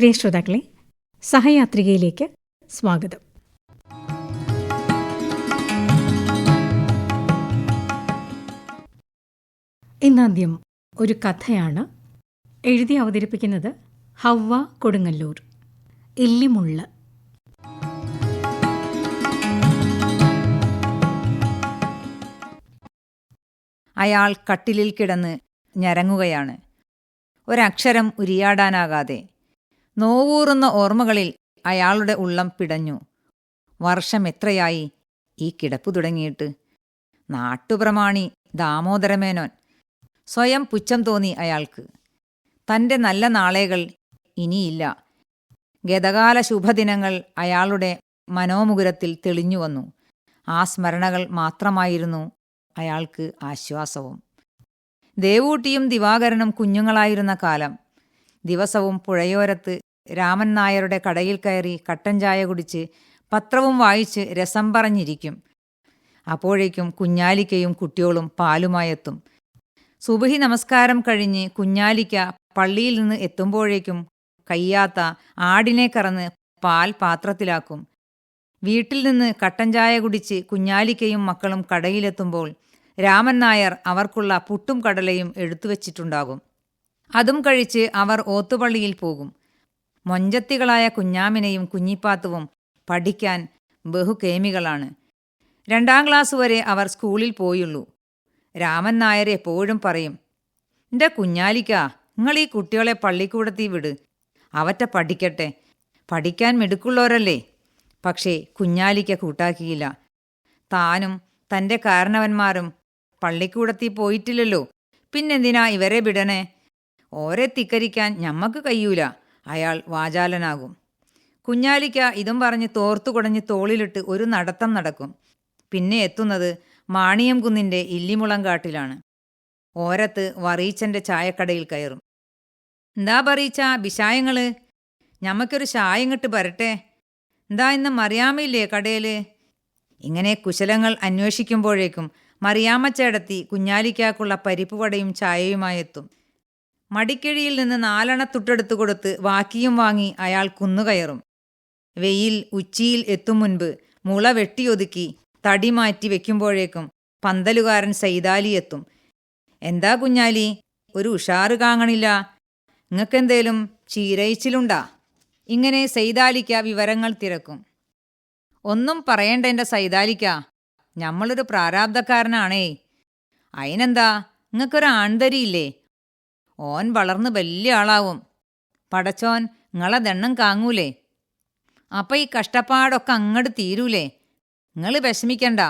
പ്രിയ ശ്രോതാക്കളെ സഹയാത്രികയിലേക്ക് സ്വാഗതം. ഇന്നാദ്യം ഒരു കഥയാണ് എഴുതി അവതരിപ്പിക്കുന്നത് ഹവ്വ കൊടുങ്ങല്ലൂർ ഇല്ലിമുള്ള. അയാൾ കട്ടിലിൽ കിടന്ന് ഞരങ്ങുകയാണ്. ഒരക്ഷരം ഉരിയാടാനാകാതെ നോവൂറുന്ന ഓർമ്മകളിൽ അയാളുടെ ഉള്ളം പിടഞ്ഞു. വർഷം എത്രയായി? ഈ കിടപ്പ് തുടങ്ങിയിട്ട്. നാട്ടുപ്രമാണി ദാമോദരമേനോൻ. സ്വയം പുച്ഛം തോന്നി അയാൾക്ക്. തന്റെ നല്ല നാളേകൾ ഇനിയില്ല. ഗതകാല ശുഭദിനങ്ങൾ അയാളുടെ മനോമുകുരത്തിൽ തെളിഞ്ഞുവന്നു ആ സ്മരണകൾ മാത്രമായിരുന്നു അയാൾക്ക് ആശ്വാസവും. ദേവൂട്ടിയും ദിവാകരനും കുഞ്ഞുങ്ങളായിരുന്ന കാലം. ദിവസവും പുഴയോരത്ത് രാമൻ നായരുടെ കടയിൽ കയറി കട്ടൻ ചായ കുടിച്ച് പത്രവും വായിച്ച് രസം പറഞ്ഞിരിക്കും. അപ്പോഴേക്കും കുഞ്ഞാലിക്കയും കുട്ടികളും പാലുമായെത്തും സുബഹി നമസ്കാരം കഴിഞ്ഞ് കുഞ്ഞാലിക്ക പള്ളിയിൽ നിന്ന് എത്തുമ്പോഴേക്കും കയ്യാത്ത ആടിനെ കറന്ന് പാൽ പാത്രത്തിലാക്കും. വീട്ടിൽ നിന്ന് കട്ടൻ ചായ കുടിച്ച് കുഞ്ഞാലിക്കയും മക്കളും കടയിലെത്തുമ്പോൾ രാമൻ നായർ അവർക്കുള്ള പുട്ടും കടലയും എടുത്തു എടുത്തുവച്ചിട്ടുണ്ടാകും. അതും കഴിച്ച് അവർ ഓത്തുപള്ളിയിൽ പോകും. മൊഞ്ചത്തികളായ കുഞ്ഞാമിനെയും കുഞ്ഞിപ്പാത്തുവും പഠിക്കാൻ ബഹുകേമികളാണ്. രണ്ടാം ക്ലാസ് വരെ അവർ സ്കൂളിൽ പോയുള്ളൂ. രാമൻ നായർ എപ്പോഴും പറയും എന്റെ കുഞ്ഞാലിക്ക നിങ്ങൾ ഈ കുട്ടികളെ പള്ളിക്കൂടത്തിൽ വിട്. അവറ്റ പഠിക്കട്ടെ. പഠിക്കാൻ മിടുക്കുള്ളവരല്ലേ? പക്ഷേ കുഞ്ഞാലിക്ക കൂട്ടാക്കിയില്ല. താനും തന്റെ കാരണവന്മാരും പള്ളിക്കൂടത്തിൽ പോയിട്ടില്ലല്ലോ. പിന്നെന്തിനാ ഇവരെ വിടണേ? ഓരെ തിക്കരിക്കാൻ ഞമ്മക്ക് കഴിയൂല. അയാൾ വാചാലനാകും. കുഞ്ഞാലിക്ക ഇതും പറഞ്ഞ് തോർത്തു കുടഞ്ഞ് തോളിലിട്ട് ഒരു നടത്തം നടക്കും. പിന്നെ എത്തുന്നത് മാണിയം കുന്നിന്റെ ഇല്ലിമുളങ്കാട്ടിലാണ് ഓരത്ത് വറീച്ചന്റെ ചായക്കടയിൽ കയറും. എന്താ പറീച്ച ബിശായങ്ങൾ ഞമ്മക്കൊരു ചായങ്ങിട്ട് വരട്ടെ എന്താ ഇന്ന് മറിയാമയില്ലേ കടയിൽ ഇങ്ങനെ കുശലങ്ങൾ അന്വേഷിക്കുമ്പോഴേക്കും മറിയാമ്മച്ചേടത്തി കുഞ്ഞാലിക്കാക്കുള്ള പരിപ്പുവടയും ചായയുമായെത്തും മടിക്കിഴിയിൽ നിന്ന് നാലെണ്ണത്തുട്ടെടുത്തു കൊടുത്ത് വാക്കിയും വാങ്ങി അയാൾ കുന്നുകയറും വെയിൽ ഉച്ചിയിൽ എത്തും മുൻപ് മുള വെട്ടിയൊതുക്കി തടി മാറ്റി വെക്കുമ്പോഴേക്കും പന്തലുകാരൻ സൈതാലി എത്തും. എന്താ കുഞ്ഞാലി? ഒരു ഉഷാറ് കാങ്ങണില്ല. നിങ്ങൾക്കെന്തേലും ചീരയിച്ചിലുണ്ടാ? ഇങ്ങനെ സൈതാലിക്ക വിവരങ്ങൾ തിരക്കും. ഒന്നും പറയണ്ട എന്റെ സൈതാലിക്ക. ഞമ്മളൊരു പ്രാരാബ്ധക്കാരനാണേ അയിനെന്താ? നിങ്ങൾക്കൊരു ആൺതരിയില്ലേ ഓൻ വളർന്ന് വലിയ ആളാവും. പടച്ചോൻ നിങ്ങളെ ദണ്ണം കാങ്ങൂലേ? അപ്പം ഈ കഷ്ടപ്പാടൊക്കെ അങ്ങോട്ട് തീരൂലേ? നിങ്ങൾ വിഷമിക്കണ്ട.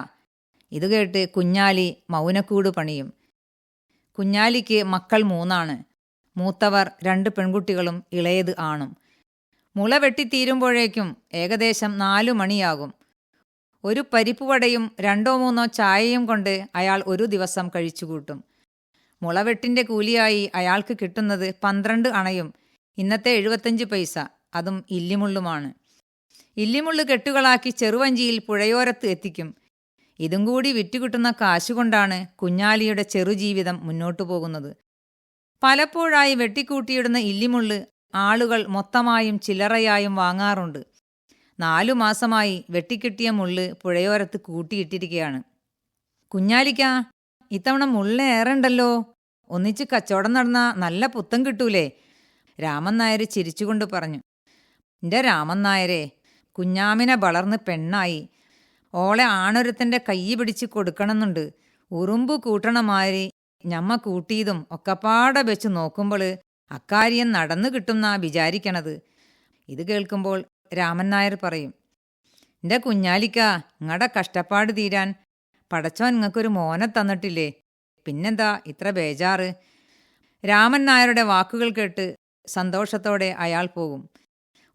ഇത് കേട്ട് കുഞ്ഞാലി മൗനക്കൂട് പണിയും. കുഞ്ഞാലിക്ക് മക്കൾ മൂന്നാണ്. മൂത്തവർ രണ്ട് പെൺകുട്ടികളും ഇളയത് ആണും. മുള വെട്ടിത്തീരുമ്പോഴേക്കും ഏകദേശം നാലു മണിയാകും. ഒരു പരിപ്പുവടയും രണ്ടോ മൂന്നോ ചായയും കൊണ്ട് അയാൾ ഒരു ദിവസം കഴിച്ചുകൂട്ടും. മുളവെട്ടിന്റെ കൂലിയായി അയാൾക്ക് കിട്ടുന്നത് പന്ത്രണ്ട് അണയും ഇന്നത്തെ എഴുപത്തഞ്ച് പൈസ അതും ഇല്ലിമുള്ളുമാണ്. ഇല്ലിമുള്ളു കെട്ടുകളാക്കി ചെറുവഞ്ചിയിൽ പുഴയോരത്ത് എത്തിക്കും. ഇതും കൂടി വിറ്റുകിട്ടുന്ന കാശുകൊണ്ടാണ് കുഞ്ഞാലിയുടെ ചെറുജീവിതം മുന്നോട്ടു പോകുന്നത്. പലപ്പോഴായി വെട്ടിക്കൂട്ടിയിടുന്ന ഇല്ലിമുള്ള് ആളുകൾ മൊത്തമായും ചില്ലറയായും വാങ്ങാറുണ്ട്. നാലു മാസമായി വെട്ടിക്കിട്ടിയ മുള്ള് പുഴയോരത്ത് കൂട്ടിയിട്ടിരിക്കുകയാണ് കുഞ്ഞാലിക്ക ഇത്തവണ മുള്ള ഏറണ്ടല്ലോ. ഒന്നിച്ച് കച്ചവടം നടന്ന നല്ല പുത്തം കിട്ടൂലേ. രാമൻ നായർ ചിരിച്ചുകൊണ്ട് പറഞ്ഞു. എന്റെ രാമൻ നായരെ കുഞ്ഞാമിനെ വളർന്ന് പെണ്ണായി. ഓളെ ആണൊരുത്തന്റെ കൈ പിടിച്ച് കൊടുക്കണമെന്നുണ്ട്. ഉറുമ്പ് കൂട്ടണമാതിരി ഞമ്മ കൂട്ടിയതും ഒക്കപ്പാടെ വെച്ച് നോക്കുമ്പോൾ അക്കാര്യം നടന്നു കിട്ടുന്നാ വിചാരിക്കണത്. ഇത് കേൾക്കുമ്പോൾ രാമൻ നായർ പറയും. എന്റെ കുഞ്ഞാലിക്ക നിങ്ങളുടെ കഷ്ടപ്പാട് തീരാൻ പടച്ചോൻ നിങ്ങൾക്കൊരു മോനെ തന്നിട്ടില്ലേ? പിന്നെന്താ ഇത്ര ബേജാറ്. രാമൻ നായരുടെ വാക്കുകൾ കേട്ട് സന്തോഷത്തോടെ അയാൾ പോകും.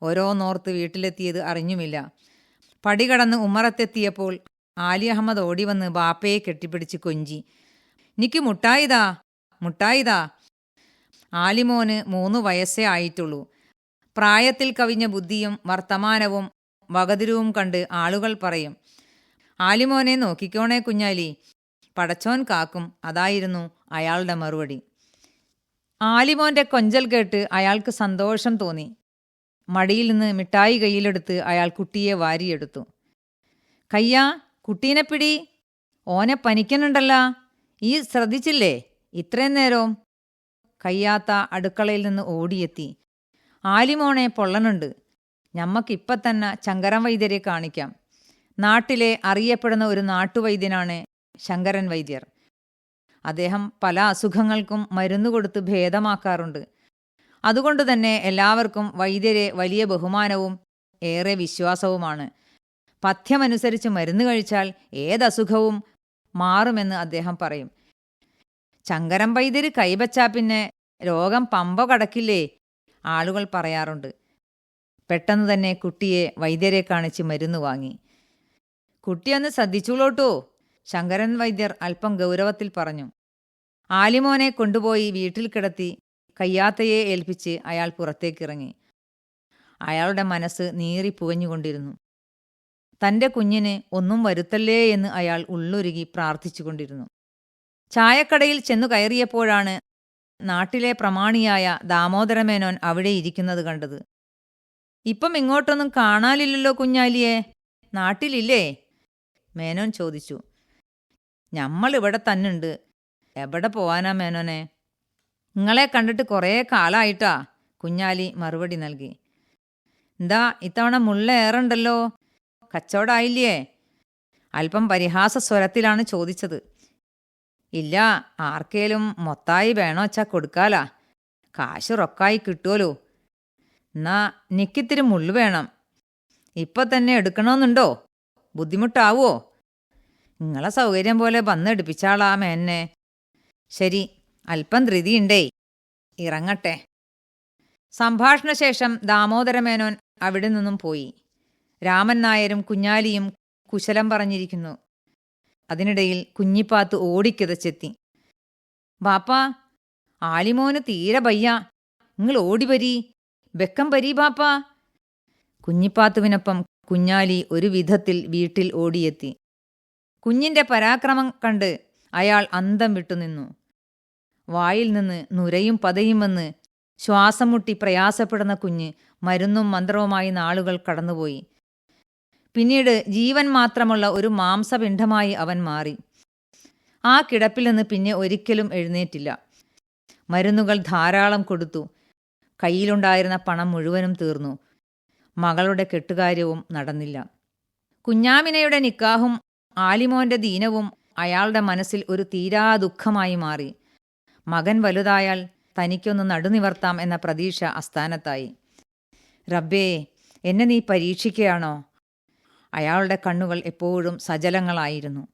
ഓരോന്നോർത്ത് വീട്ടിലെത്തിയത് അറിഞ്ഞുമില്ല. പടി കടന്ന് ഉമ്മറത്തെത്തിയപ്പോൾ ആലി അഹമ്മദ് ഓടി വന്ന് ബാപ്പയെ കെട്ടിപ്പിടിച്ച് കൊഞ്ചി. നിക്ക് മുട്ടായിതാ മുട്ടായിതാ. ആലിമോന് മൂന്ന് വയസ്സേ ആയിട്ടുള്ളൂ. പ്രായത്തിൽ കവിഞ്ഞ ബുദ്ധിയും വർത്തമാനവും വകതിരുവും കണ്ട് ആളുകൾ പറയും. ആലിമോനെ നോക്കിക്കോണേ കുഞ്ഞാലി. പടച്ചോൻ കാക്കും. അതായിരുന്നു അയാളുടെ മറുപടി. ആലിമോന്റെ കൊഞ്ചൽ കേട്ട് അയാൾക്ക് സന്തോഷം തോന്നി. മടിയിൽ നിന്ന് മിഠായി കയ്യിലെടുത്ത് അയാൾ കുട്ടിയെ വാരിയെടുത്തു. കയ്യാ കുട്ടീനെ പിടി. ഓനെ പനിക്കനുണ്ടല്ല ഈ ശ്രദ്ധിച്ചില്ലേ? ഇത്രയും നേരവും. കയ്യാത്ത അടുക്കളയിൽ നിന്ന് ഓടിയെത്തി. ആലിമോണെ പൊള്ളനുണ്ട്. ഞമ്മക്കിപ്പം തന്നെ ചങ്കരൻ വൈദ്യരെ കാണിക്കാം. നാട്ടിലെ അറിയപ്പെടുന്ന ഒരു നാട്ടുവൈദ്യനാണ് ശങ്കരൻ വൈദ്യർ. അദ്ദേഹം പല അസുഖങ്ങൾക്കും മരുന്ന് കൊടുത്ത് ഭേദമാക്കാറുണ്ട്. അതുകൊണ്ട് തന്നെ എല്ലാവർക്കും വൈദ്യരെ വലിയ ബഹുമാനവും ഏറെ വിശ്വാസവുമാണ്. പഥ്യമനുസരിച്ച് മരുന്ന് കഴിച്ചാൽ ഏതസുഖവും മാറുമെന്ന് അദ്ദേഹം പറയും. ചങ്കരം വൈദ്യര് കൈവച്ചാ പിന്നെ രോഗം പമ്പ കടക്കില്ലേ? ആളുകൾ പറയാറുണ്ട്. പെട്ടെന്ന് തന്നെ കുട്ടിയെ വൈദ്യരെ കാണിച്ച് മരുന്ന് വാങ്ങി. കുട്ടിയൊന്ന് ശ്രദ്ധിച്ചോളൂട്ടോ ശങ്കരൻ വൈദ്യർ അല്പം ഗൗരവത്തിൽ പറഞ്ഞു. ആലിമോനെ കൊണ്ടുപോയി വീട്ടിൽ കിടത്തി കയ്യാത്തയെ ഏൽപ്പിച്ച് അയാൾ പുറത്തേക്കിറങ്ങി. അയാളുടെ മനസ്സ് നീറി പുകഞ്ഞുകൊണ്ടിരുന്നു. തന്റെ കുഞ്ഞിന് ഒന്നും വരുത്തല്ലേ എന്ന് അയാൾ ഉള്ളുരുകി പ്രാർത്ഥിച്ചുകൊണ്ടിരുന്നു. ചായക്കടയിൽ ചെന്നു കയറിയപ്പോഴാണ് നാട്ടിലെ പ്രമാണിയായ ദാമോദരമേനോൻ അവിടെ ഇരിക്കുന്നത് കണ്ടത്. ഇപ്പം ഇങ്ങോട്ടൊന്നും കാണാനില്ലല്ലോ കുഞ്ഞാലിയെ. നാട്ടിലില്ലേ? മേനോൻ ചോദിച്ചു. നമ്മൾ ഇവിടെ തന്നുണ്ട്. എവിടെ പോവാനാ മേനോനെ? നിങ്ങളെ കണ്ടിട്ട് കുറേ കാലമായിട്ടാ കുഞ്ഞാലി മറുപടി നൽകി. എന്താ ഇത്തവണ മുള്ള ഏറുണ്ടല്ലോ? കച്ചവടായില്ലേ? അല്പം പരിഹാസ സ്വരത്തിലാണ് ചോദിച്ചത്. ഇല്ല ആർക്കേലും മൊത്തായി വേണോ വച്ചാ കൊടുക്കാലാ. കാശ് റൊക്കായി കിട്ടുമല്ലോ എന്നാ നിക്കിത്തിരി മുള്ളു വേണം. ഇപ്പൊ തന്നെ എടുക്കണമെന്നുണ്ടോ ബുദ്ധിമുട്ടാവോ? നിങ്ങളെ സൗകര്യം പോലെ വന്നെടുപ്പിച്ചാളാ മേന്നെ. ശരി അല്പം ധൃതിയുണ്ടേ. ഇറങ്ങട്ടെ. സംഭാഷണശേഷം ദാമോദരമേനോൻ അവിടെ നിന്നും പോയി. രാമൻ നായരും കുഞ്ഞാലിയും കുശലം പറഞ്ഞിരിക്കുന്നു. അതിനിടയിൽ കുഞ്ഞിപ്പാത്ത് ഓടിക്കിതച്ചെത്തി. ബാപ്പാ ആലിമോന് തീരെ ബയ്യ നിങ്ങൾ ഓടി വരി വെക്കം വരി ബാപ്പാ. കുഞ്ഞിപ്പാത്തുവിനൊപ്പം കുഞ്ഞാലി ഒരു വിധത്തിൽ വീട്ടിൽ ഓടിയെത്തി. കുഞ്ഞിന്റെ പരാക്രമം കണ്ട് അയാൾ അന്തം വിട്ടുനിന്നു വായിൽ നിന്ന് നുരയും പതയും വന്ന് ശ്വാസം മുട്ടി പ്രയാസപ്പെടുന്ന കുഞ്ഞ് മരുന്നും മന്ത്രവുമായി നാളുകൾ കടന്നുപോയി. പിന്നീട് ജീവൻ മാത്രമുള്ള ഒരു മാംസപിണ്ഡമായി അവൻ മാറി. ആ കിടപ്പിൽ നിന്ന് പിന്നെ ഒരിക്കലും എഴുന്നേറ്റില്ല. മരുന്നുകൾ ധാരാളം കൊടുത്തു. കയ്യിലുണ്ടായിരുന്ന പണം മുഴുവനും തീർന്നു. മകളുടെ കെട്ടുകാര്യവും നടന്നില്ല. കുഞ്ഞാമിനയുടെ നിക്കാഹും ആലിമോന്റെ ദീനവും അയാളുടെ മനസ്സിൽ ഒരു തീരാ ദുഃഖമായി മാറി. മകൻ വലുതായാൽ തനിക്കൊന്ന് നടുനിവർത്താം എന്ന പ്രതീക്ഷ അസ്ഥാനത്തായി റബ്ബേ എന്നെ നീ പരീക്ഷിക്കുകയാണോ? അയാളുടെ കണ്ണുകൾ എപ്പോഴും സജലങ്ങളായിരുന്നു.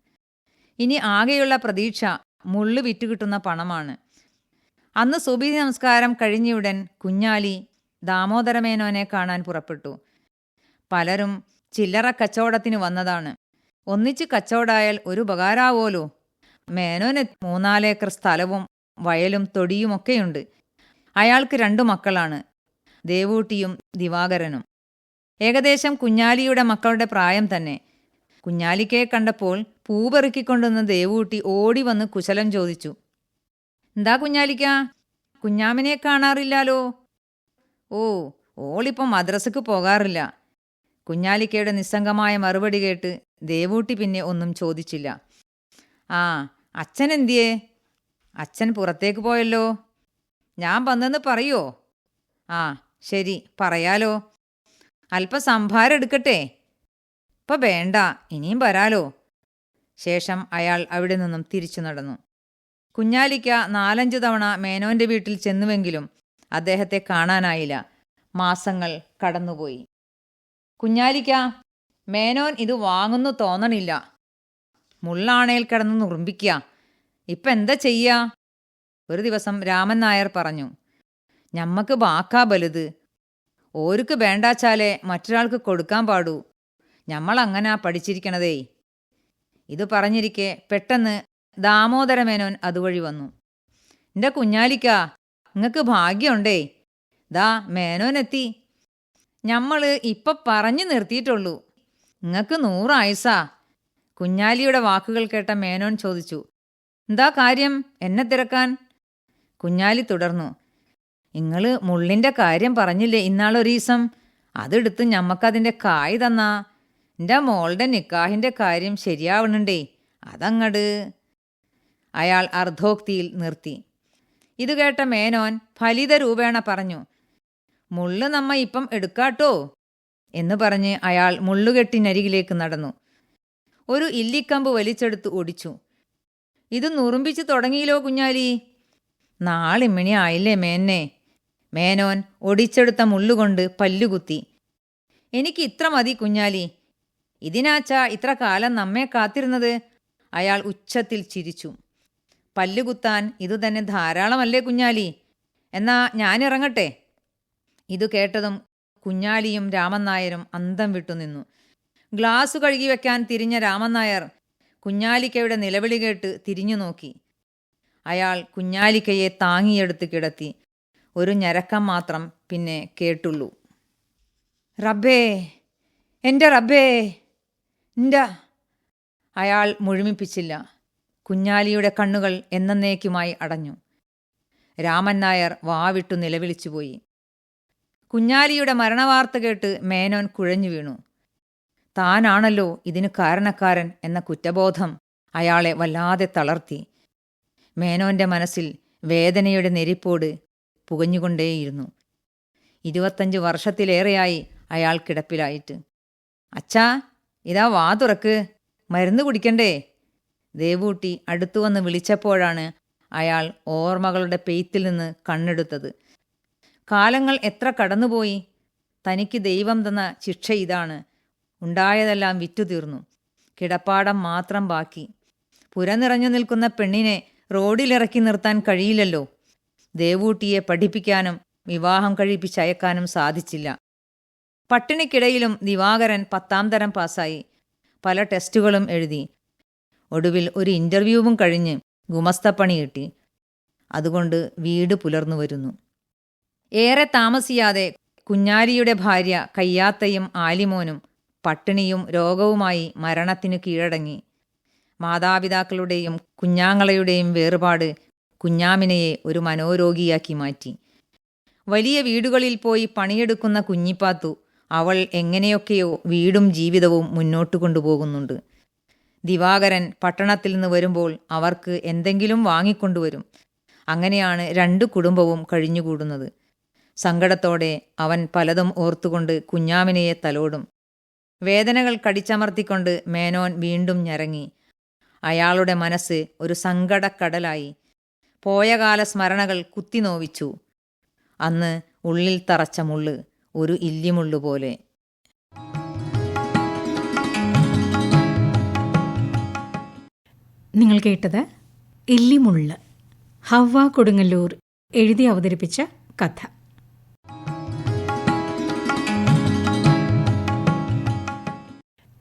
ഇനി ആകെയുള്ള പ്രതീക്ഷ മുള്ളു വിറ്റുകിട്ടുന്ന പണമാണ്. അന്ന് സുബി നമസ്കാരം കഴിഞ്ഞയുടൻ കുഞ്ഞാലി ദാമോദരമേനോനെ കാണാൻ പുറപ്പെട്ടു. പലരും ചില്ലറ കച്ചവടത്തിന് വന്നതാണ്. ഒന്നിച്ച് കച്ചവടായാൽ ഒരു ഉപകാരാവോലോ? മേനോന് മൂന്നാലേക്കർ സ്ഥലവും വയലും തൊടിയുമൊക്കെയുണ്ട് അയാൾക്ക് രണ്ടു മക്കളാണ് ദേവൂട്ടിയും ദിവാകരനും. ഏകദേശം കുഞ്ഞാലിയുടെ മക്കളുടെ പ്രായം തന്നെ. കുഞ്ഞാലിക്കയെ കണ്ടപ്പോൾ പൂപെറുക്കിക്കൊണ്ടുവന്ന ദേവൂട്ടി ഓടി വന്ന് കുശലം ചോദിച്ചു എന്താ കുഞ്ഞാലിക്ക? കുഞ്ഞാമിനെ കാണാറില്ലാലോ? ഓ ഓളിപ്പം മദ്രസക്ക് പോകാറില്ല. കുഞ്ഞാലിക്കയുടെ നിസ്സംഗമായ മറുപടി കേട്ട് ദേവൂട്ടി പിന്നെ ഒന്നും ചോദിച്ചില്ല. ആ അച്ഛൻ എന്തിയേ അച്ഛൻ പുറത്തേക്ക് പോയല്ലോ? ഞാൻ വന്നെന്ന് പറയോ? ആ ശരി പറയാലോ. അല്പം സംഭാരം എടുക്കട്ടെ? ഇപ്പൊ വേണ്ട ഇനിയും വരാലോ? ശേഷം അയാൾ അവിടെ നിന്നും തിരിച്ചു നടന്നു. കുഞ്ഞാലിക്ക നാലഞ്ച് തവണ മേനോന്റെ വീട്ടിൽ ചെന്നുവെങ്കിലും അദ്ദേഹത്തെ കാണാനായില്ല. മാസങ്ങൾ കടന്നുപോയി. കുഞ്ഞാലിക്ക മേനോൻ ഇത് വാങ്ങുന്നു തോന്നണില്ല. മുള്ളാണയിൽ കിടന്ന് നുറുമ്പിക്കുക ഇപ്പ എന്താ ചെയ്യാ? ഒരു ദിവസം രാമൻ നായർ പറഞ്ഞു ഞമ്മക്ക് ബാക്കാ ബലുത്. ഓർക്ക് വേണ്ടാച്ചാലേ മറ്റൊരാൾക്ക് കൊടുക്കാൻ പാടൂ. ഞമ്മളങ്ങനാ പഠിച്ചിരിക്കണതേ. ഇത് പറഞ്ഞിരിക്കെ പെട്ടെന്ന് ദാമോദരമേനോൻ അതുവഴി വന്നു. എന്റെ കുഞ്ഞാലിക്ക നിങ്ങക്ക് ഭാഗ്യമുണ്ടേ. ദാ മേനോനെത്തി. ഞമ്മൾ ഇപ്പൊ പറഞ്ഞു നിർത്തിയിട്ടുള്ളൂ. നിങ്ങക്ക് നൂറായുസാ. കുഞ്ഞാലിയുടെ വാക്കുകൾ കേട്ട മേനോൻ ചോദിച്ചു. എന്താ കാര്യം? എന്നെ തിരക്കാൻ? കുഞ്ഞാലി തുടർന്നു. നിങ്ങൾ മുള്ളിന്റെ കാര്യം പറഞ്ഞില്ലേ ഇന്നാളൊരീസം? അതെടുത്ത് ഞമ്മക്കതിന്റെ കായ് തന്നാ. എന്റെ മോളുടെ നിക്കാഹിന്റെ കാര്യം ശരിയാവണുണ്ടേ. അതങ്ങട്. അയാൾ അർദ്ധോക്തിയിൽ നിർത്തി. ഇത് കേട്ട മേനോൻ ഫലിതരൂപേണ പറഞ്ഞു മുള്ളു നമ്മ ഇപ്പം എടുക്കാട്ടോ? എന്ന് പറഞ്ഞ് അയാൾ മുള്ളുകെട്ടിനരികിലേക്ക് നടന്നു. ഒരു ഇല്ലിക്കമ്പ് വലിച്ചെടുത്ത് ഒടിച്ചു ഇത് നുറുമ്പിച്ച് തുടങ്ങിയില്ലോ കുഞ്ഞാലി? നാളിമ്മിണി ആയില്ലേ മേന്നെ. മേനോൻ ഒടിച്ചെടുത്ത മുള്ളുകൊണ്ട് പല്ലുകുത്തി. എനിക്ക് ഇത്ര മതി കുഞ്ഞാലി. ഇതിനാച്ചാ ഇത്ര കാലം നമ്മെ കാത്തിരുന്നത്? അയാൾ ഉച്ചത്തിൽ ചിരിച്ചു. പല്ലുകുത്താൻ ഇതുതന്നെ ധാരാളമല്ലേ കുഞ്ഞാലി? എന്നാ ഞാനിറങ്ങട്ടെ. ഇതു കേട്ടതും കുഞ്ഞാലിയും രാമൻ നായരും അന്തം വിട്ടുനിന്നു ഗ്ലാസ് കഴുകി വെക്കാൻ തിരിഞ്ഞ രാമൻ നായർ കുഞ്ഞാലിക്കയുടെ നിലവിളി കേട്ട് തിരിഞ്ഞു നോക്കി. അയാൾ കുഞ്ഞാലിക്കയെ താങ്ങിയെടുത്ത് കിടത്തി. ഒരു ഞരക്കം മാത്രം പിന്നെ കേട്ടുള്ളൂ. റബ്ബേ എന്റെ റബ്ബേ എന്റെ അയാൾ മുഴുമിപ്പിച്ചില്ല. കുഞ്ഞാലിയുടെ കണ്ണുകൾ എന്നേക്കുമായി അടഞ്ഞു. രാമൻ നായർ വാവിട്ടു നിലവിളിച്ചുപോയി. കുഞ്ഞാലിയുടെ മരണവാർത്ത കേട്ട് മേനോൻ കുഴഞ്ഞു വീണു. താനാണല്ലോ ഇതിന് കാരണക്കാരൻ എന്ന കുറ്റബോധം അയാളെ വല്ലാതെ തളർത്തി. മേനോന്റെ മനസ്സിൽ വേദനയുടെ നെരിപ്പോട് പുകഞ്ഞുകൊണ്ടേയിരുന്നു. ഇരുപത്തഞ്ച് വർഷത്തിലേറെയായി അയാൾ കിടപ്പിലായിട്ട്. അച്ഛാ ഇതാ വാതുറക്ക്. മരുന്ന് കുടിക്കണ്ടേ? ദേവൂട്ടി അടുത്തുവന്ന് വിളിച്ചപ്പോഴാണ് അയാൾ ഓർമ്മകളുടെ പെയ്ത്തിൽ നിന്ന് കണ്ണെടുത്തത്. കാലങ്ങൾ എത്ര കടന്നുപോയി? തനിക്ക് ദൈവം തന്ന ശിക്ഷ ഇതാണ്. ഉണ്ടായതെല്ലാം വിറ്റുതീർന്നു. കിടപ്പാടം മാത്രം ബാക്കി. പുര നിറഞ്ഞു നിൽക്കുന്ന പെണ്ണിനെ റോഡിലിറക്കി നിർത്താൻ കഴിയില്ലല്ലോ. ദേവൂട്ടിയെ പഠിപ്പിക്കാനും വിവാഹം കഴിപ്പിച്ചയക്കാനും സാധിച്ചില്ല. പട്ടിണിക്കിടയിലും ദിവാകരൻ പത്താം തരം പാസ്സായി. പല ടെസ്റ്റുകളും എഴുതി. ഒടുവിൽ ഒരു ഇന്റർവ്യൂവും കഴിഞ്ഞ് ഗുമസ്തപ്പണി കിട്ടി. അതുകൊണ്ട് വീട് പുലർന്നു വരുന്നു. ഏറെ താമസിയാതെ കുഞ്ഞാലിയുടെ ഭാര്യ കയ്യാത്തയും ആലിമോനും പട്ടിണിയും രോഗവുമായി മരണത്തിനു കീഴടങ്ങി. മാതാപിതാക്കളുടെയും കുഞ്ഞാങ്ങളയുടെയും വേർപാട് കുഞ്ഞാമിനയെ ഒരു മനോരോഗിയാക്കി മാറ്റി. വലിയ വീടുകളിൽ പോയി പണിയെടുക്കുന്ന കുഞ്ഞിപ്പാത്തു അവൾ എങ്ങനെയൊക്കെയോ വീടും ജീവിതവും മുന്നോട്ട് കൊണ്ടുപോകുന്നുണ്ട്. ദിവാകരൻ പട്ടണത്തിൽ നിന്ന് വരുമ്പോൾ അവർക്ക് എന്തെങ്കിലും വാങ്ങിക്കൊണ്ടുവരും. അങ്ങനെയാണ് രണ്ട് കുടുംബവും കഴിഞ്ഞുകൂടുന്നത്. സങ്കടത്തോടെ അവൻ പലതും ഓർത്തുകൊണ്ട് കുഞ്ഞാമിനയെ തലോടും. വേദനകൾ കടിച്ചമർത്തിക്കൊണ്ട് മേനോൻ വീണ്ടും ഞരങ്ങി. അയാളുടെ മനസ്സ് ഒരു സങ്കടക്കടലായി. പോയകാല സ്മരണകൾ കുത്തിനോവിച്ചു. അന്ന് ഉള്ളിൽ തറച്ച മുള്ള് ഒരു ഇല്ലിമുള്ളു പോലെ. നിങ്ങൾ കേട്ടത് എല്ലിമുള്ള്. ഹവ്വ കൊടുങ്ങല്ലൂർ എഴുതി അവതരിപ്പിച്ച കഥ.